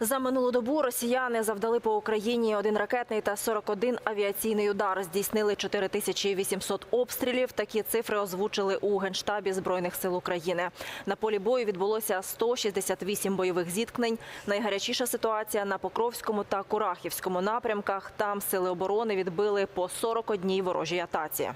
За минулу добу росіяни завдали по Україні один ракетний та 41 авіаційний удар. Здійснили 4800 обстрілів. Такі цифри озвучили у генштабі збройних сил України. На полі бою відбулося 168 бойових зіткнень. Найгарячіша ситуація на Покровському та Курахівському напрямках. Там сили оборони відбили по 41 ворожій атаці.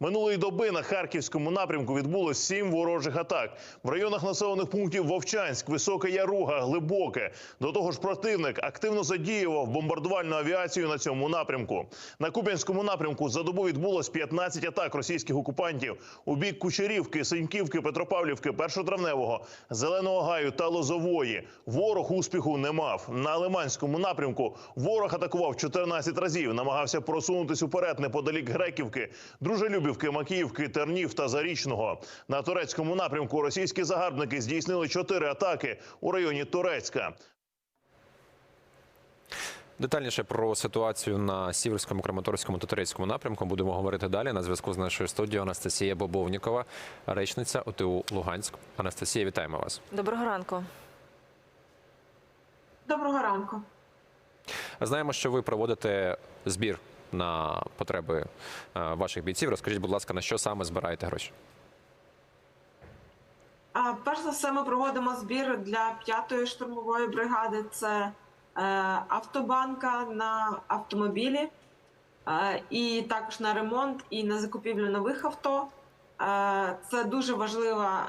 Минулої доби на харківському напрямку відбулось сім ворожих атак в районах населених пунктів Вовчанськ, Висока Яруга, Глибоке. До того ж, противник активно задіював бомбардувальну авіацію на цьому напрямку. На Куп'янському напрямку за добу відбулось 15 атак російських окупантів у бік Кучерівки, Синьківки, Петропавлівки, Першотравневого, Зеленого Гаю та Лозової. Ворог успіху не мав. На Лиманському напрямку ворог атакував 14 разів, намагався просунутись уперед неподалік Греківки, Дружелюбівки, Макіївки, Тернів та Зарічного. На турецькому напрямку російські загарбники здійснили чотири атаки у районі Турецька. Детальніше про ситуацію на Сіверському, Краматорському та Турецькому напрямку будемо говорити далі. На зв'язку з нашою студією Анастасія Бобовнікова, речниця ОТУ Луганськ. Анастасія, вітаємо вас. Доброго ранку. Доброго ранку. Знаємо, що ви проводите збір на потреби е, ваших бійців. Розкажіть, будь ласка, на що саме збираєте гроші? Перш за все, ми проводимо збір для п'ятої штурмової бригади. Це е, автобанка на автомобілі, е, і також на ремонт і на закупівлю нових авто. Це дуже важлива,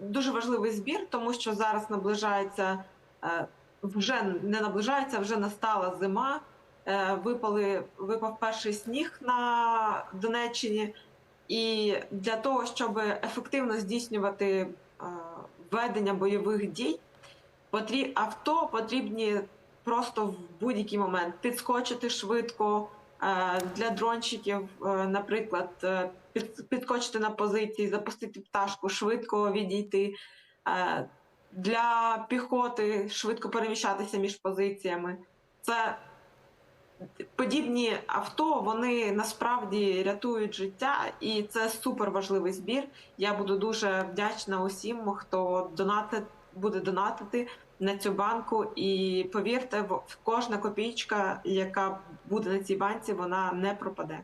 дуже важливий збір, тому що зараз наближається вже не наближається, вже настала зима. Е, випали, випав перший сніг на Донеччині. І для того, щоб ефективно здійснювати е, ведення бойових дій, потрі... авто потрібні просто в будь-який момент підскочити швидко е, для дрончиків, наприклад, підскочити на позиції, запустити пташку, швидко відійти. Для піхоти швидко переміщатися між позиціями. Це подібні авто вони насправді рятують життя, і це супер важливий збір. Я буду дуже вдячна усім, хто донатить, буде донатити на цю банку. І повірте, кожна копійка, яка буде на цій банці, вона не пропаде.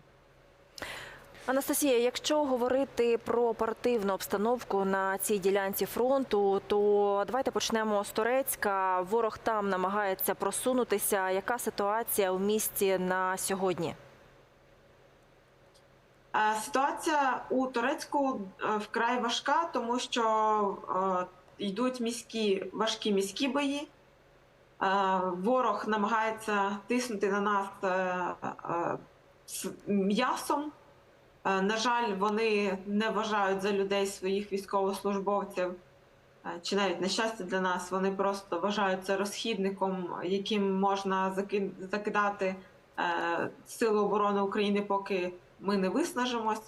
Анастасія, якщо говорити про оперативну обстановку на цій ділянці фронту, то давайте почнемо з Турецька. Ворог там намагається просунутися. Яка ситуація у місті на сьогодні? Е, Ситуація у Турецьку е, вкрай важка, тому що е, йдуть міські важкі міські бої. Ворог намагається тиснути на нас м'ясом. Е, На жаль, вони не вважають за людей своїх військовослужбовців, е, чи навіть на щастя для нас, вони просто вважають це розхідником, яким можна закидати е, Сили оборони України, поки ми не виснажимось.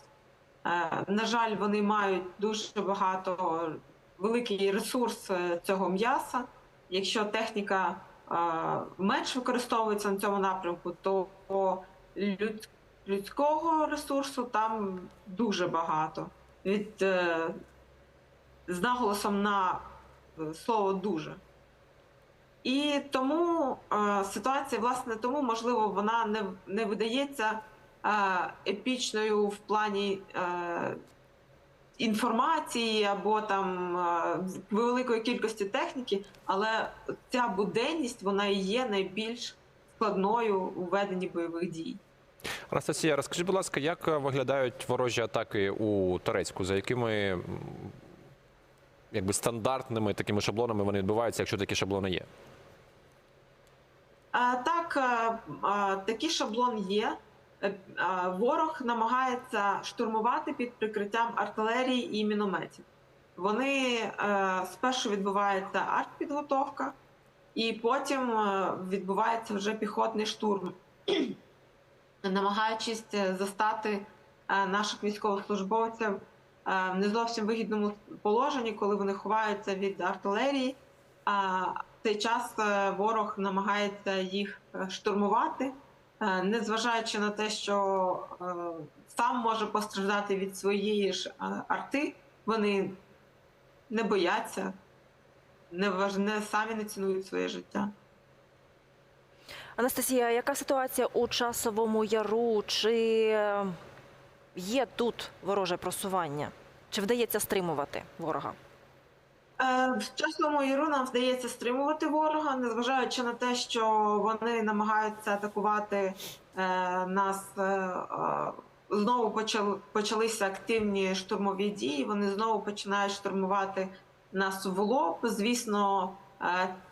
На жаль, вони мають дуже багато великий ресурс цього м'яса. Якщо техніка менш використовується на цьому напрямку, то люд- людського ресурсу там дуже багато. Від, е, з наголосом на е, слово дуже. І тому е, ситуація, власне, тому можливо, вона не, не видається епічною в плані інформації або там великої кількості техніки, але ця буденність вона і є найбільш складною у веденні бойових дій. Анастасія, розкажіть, будь ласка, як е, виглядають ворожі атаки у Турецьку? За якими якби стандартними такими шаблонами вони відбуваються, якщо такі шаблони є? Так, е, а, такий шаблон є. Е, Ворог намагається штурмувати під прикриттям артилерії і мінометів. Вони спершу відбувається артпідготовка, і потім відбувається вже піхотний штурм, намагаючись е, застати е, наших військовослужбовців е, в не зовсім вигідному положенні, коли вони ховаються від артилерії. А в цей час ворог намагається їх штурмувати, незважаючи на те, що сам може постраждати від своєї ж арти, вони не бояться, не самі не цінують своє життя. Анастасія, яка ситуація у часовому яру? Чи е, є тут вороже просування? Чи вдається стримувати ворога? Е, В часовому яру нам вдається стримувати ворога, незважаючи на те, що вони намагаються атакувати е, нас. Знову почали, почалися активні штурмові дії. Вони знову починають штурмувати нас в лоб. Звісно,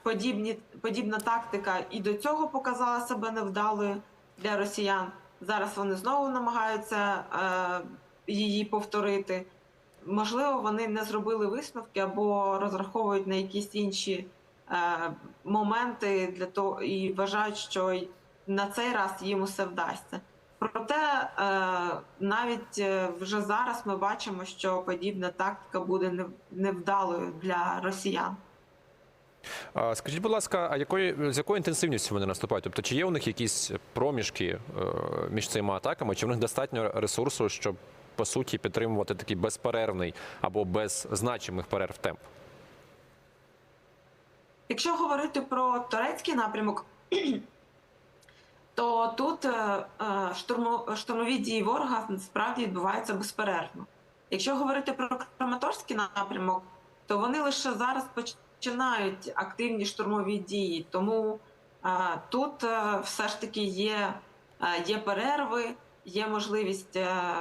подібні, подібна тактика і до цього показала себе невдалою для росіян. Зараз вони знову намагаються е, її повторити можливо, вони не зробили висновки або розраховують на якісь інші е, моменти для того і вважають, що на цей раз їм усе вдасться. Проте е, навіть е, вже зараз ми бачимо, що подібна тактика буде невдалою для росіян. Скажіть, будь ласка, а якої з якою інтенсивністю вони наступають? Тобто, чи є у них якісь проміжки е, між цими атаками? Чи в них достатньо ресурсу, щоб по суті підтримувати такий безперервний або без значимих перерв темп? Якщо говорити про турецький напрямок, то тут е, е, штурмові дії ворога справді відбуваються безперервно. Якщо говорити про Краматорський напрямок, то вони лише зараз починають активні штурмові дії. Тому тут е, все ж таки є, е, є перерви, є можливість е,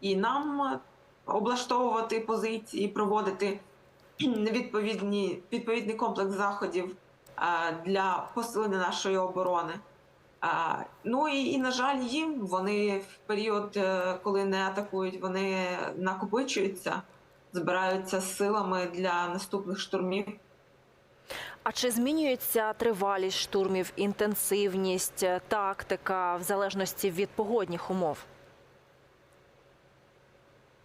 і нам облаштовувати позиції, проводити відповідні, відповідний комплекс заходів для посилення нашої оборони. Ну і, і на жаль, їм вони в період, коли не атакують, вони накопичуються, збираються силами для наступних штурмів. А чи змінюється тривалість штурмів, інтенсивність, е, тактика в залежності від погодних умов?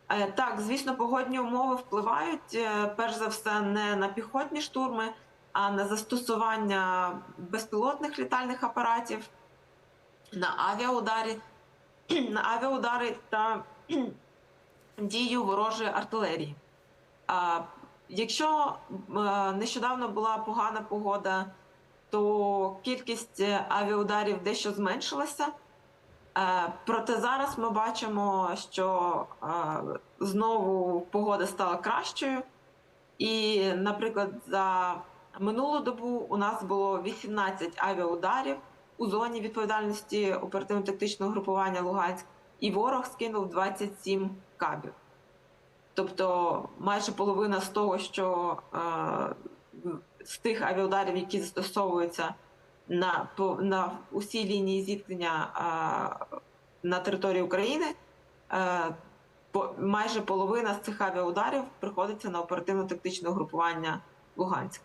Е, Так, звісно, погодні умови впливають е, перш за все не на піхотні штурми, а на застосування безпілотних літальних апаратів, на авіаударі, на авіаудари та дію ворожої артилерії. Якщо е, нещодавно була погана погода, то кількість е, авіаударів дещо зменшилася. Е, Проте зараз ми бачимо, що знову погода стала кращою. І, наприклад, за минулу добу у нас було 18 авіаударів у зоні відповідальності оперативно-тактичного групування Луганськ, і ворог скинув 27 кабів. Тобто майже половина з того, що е, з тих авіаударів, які застосовуються на, на усій лінії зіткнення а, на території України, е, майже половина з цих авіаударів приходиться на оперативно-тактичне угрупування Луганськ.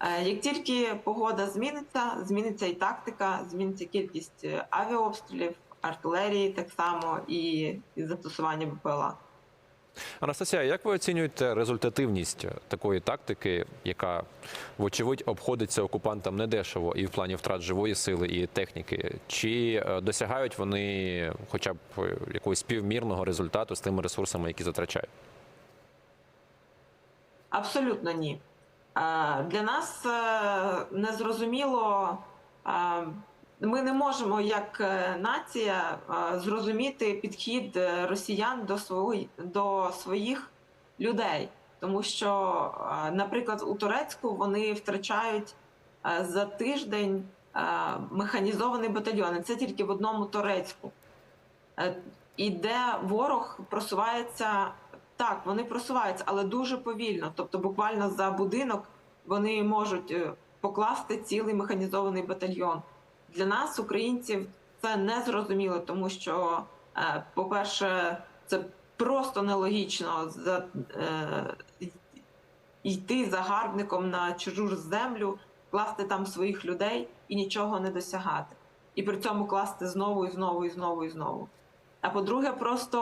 Е, як тільки погода зміниться, зміниться і тактика, зміниться кількість е, авіаобстрілів, артилерії так само і застосування БПЛА. Анастасія, як ви оцінюєте результативність такої тактики, яка вочевидь обходиться окупантам недешево і в плані втрат живої сили і техніки? Чи е, досягають вони хоча б е, якогось співмірного результату з тими ресурсами, які затрачають? Абсолютно ні. Е, Для нас е, незрозуміло, е, ми не можемо як е, нація е, зрозуміти підхід е, росіян до своїх, до своїх людей. Тому що, наприклад, у Турецьку вони втрачають за тиждень е, механізований батальйон. Це тільки в одному Турецьку. І де ворог просувається так, вони просуваються, але дуже повільно. Тобто, буквально за будинок вони можуть покласти цілий механізований батальйон. Для нас, українців, це не зрозуміло, тому що, е, по-перше, це просто нелогічно за, е, йти загарбником на чужу землю, класти там своїх людей і нічого не досягати. І при цьому класти знову і знову і знову і знову. А по-друге, просто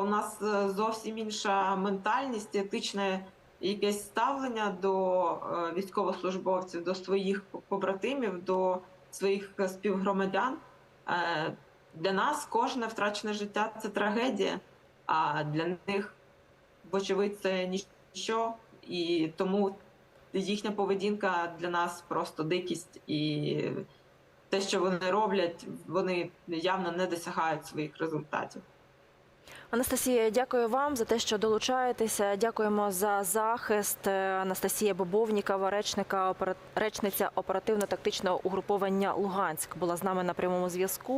у нас е, зовсім інша ментальність, етичне якесь ставлення до е, військовослужбовців, до своїх побратимів, до своїх співгромадян. Е, Для нас кожне втрачене життя це трагедія, а для них, вочевидь, це ніщо. І тому їхня поведінка для нас просто дикість, і те, що вони роблять, вони явно не досягають своїх результатів. Анастасія, дякую вам за те, що долучаєтеся. Дякуємо за захист. Е, Анастасія Бобовнікова, речника речниця оперативно-тактичного угруповання Луганськ, була з нами на прямому зв'язку.